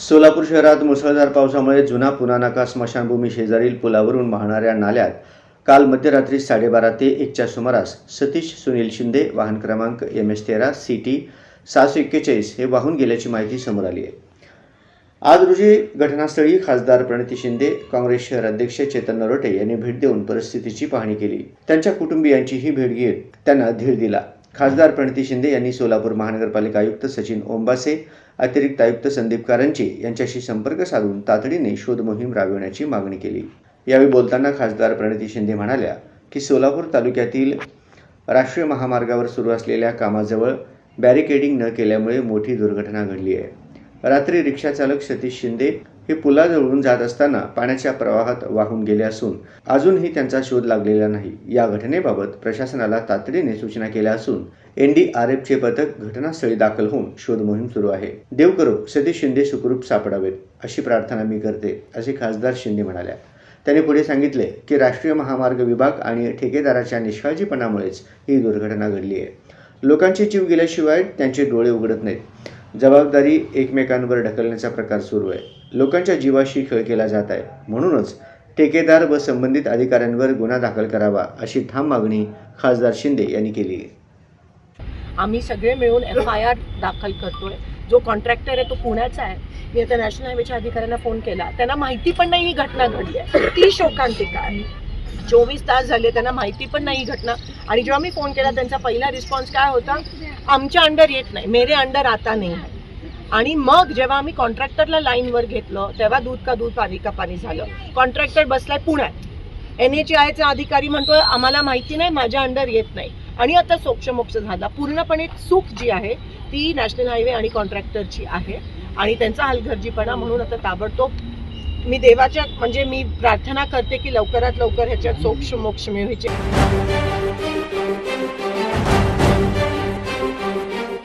सोलापूर शहरात मुसळधार पावसामुळे जुना पुना नाका स्मशानभूमी शेजारील पुलावरून वाहणाऱ्या नाल्यात काल मध्यरात्री साडेबारा ते एकच्या सुमारास सतीश सुनील शिंदे वाहन क्रमांक एम एस तेरा सी टी सहाशे एक्केचाळीस हे वाहून गेल्याची माहिती समोर आली आहे. आज रोजी घटनास्थळी खासदार प्रणिती शिंदे काँग्रेस शहर अध्यक्ष चेतन नरोटे यांनी भेट देऊन परिस्थितीची पाहणी केली. त्यांच्या कुटुंबियांचीही भेट घेत त्यांना धीर दिला. खासदार प्रणिती शिंदे यांनी सोलापूर महानगरपालिका आयुक्त सचिन ओंबासे अतिरिक्त आयुक्त संदीप कारंजे यांच्याशी संपर्क साधून तातडीने शोध मोहीम राबविण्याची मागणी केली. यावेळी बोलताना खासदार प्रणिती शिंदे म्हणाल्या की सोलापूर तालुक्यातील राष्ट्रीय महामार्गावर सुरू असलेल्या कामाजवळ बॅरिकेडिंग न केल्यामुळे मोठी दुर्घटना घडली आहे. रात्री रिक्षाचालक सतीश शिंदे हे पुलाजवळून जात असताना पाण्याच्या प्रवाहात वाहून गेले असून अजूनही त्यांचा शोध लागलेला नाही. या घटनेबाबत प्रशासनाला तातडीने सूचना केल्या असून एनडीआरएफचे पथक घटनास्थळी दाखल होऊन शोध मोहीम सुरू आहे. देव करो सतीश शिंदे सुखरूप सापडावेत अशी प्रार्थना मी करते असे खासदार शिंदे म्हणाल्या. त्यांनी पुढे सांगितले की राष्ट्रीय महामार्ग विभाग आणि ठेकेदाराच्या निष्काळजीपणामुळेच ही दुर्घटना घडली आहे. लोकांचे जीव गेल्याशिवाय त्यांचे डोळे उघडत नाहीत. जबाबदारी एकमेकांवर ढकलण्याचा प्रकार सुरू आहे. लोकांच्या जीवाशी खेळ केला जात आहे. म्हणूनच ठेकेदार व संबंधित अधिकाऱ्यांवर गुन्हा दाखल करावा अशी ठाम मागणी खासदार शिंदे यांनी केली आहे. आम्ही सगळे मिळून एफ आय आर दाखल करतोय. जो कॉन्ट्रॅक्टर आहे तो पुण्याचा आहे. मी आता नॅशनल हायवेच्या अधिकाऱ्यांना फोन केला. त्यांना माहिती पण नाही ही घटना घडली आहे. ती शोकांतिका आहे. चोवीस तास झाले त्यांना माहिती पण नाही ही घटना. आणि जेव्हा मी फोन केला त्यांचा पहिला रिस्पॉन्स काय होता? आमच्या अंडर येत नाही. मेरे अंडर आता नाही. आहे आणि मग जेव्हा आम्ही कॉन्ट्रॅक्टरला लाईनवर घेतलं तेव्हा दूध का दूध पाणी का पाणी झालं. कॉन्ट्रॅक्टर बसलाय पुण्यात. एन एच आयचा अधिकारी म्हणतोय आम्हाला माहिती नाही माझ्या अंडर येत नाही. आणि आता सोक्षमोक्ष झाला. पूर्णपणे चूक जी आहे ती नॅशनल हायवे आणि कॉन्ट्रॅक्टरची आहे. आणि त्यांचा हलगर्जीपणा म्हणून आता ताबडतोब मी देवाच्या म्हणजे मी प्रार्थना करते की लवकरात लवकर ह्याच्यात सोक्ष मोक्ष मिळवायचे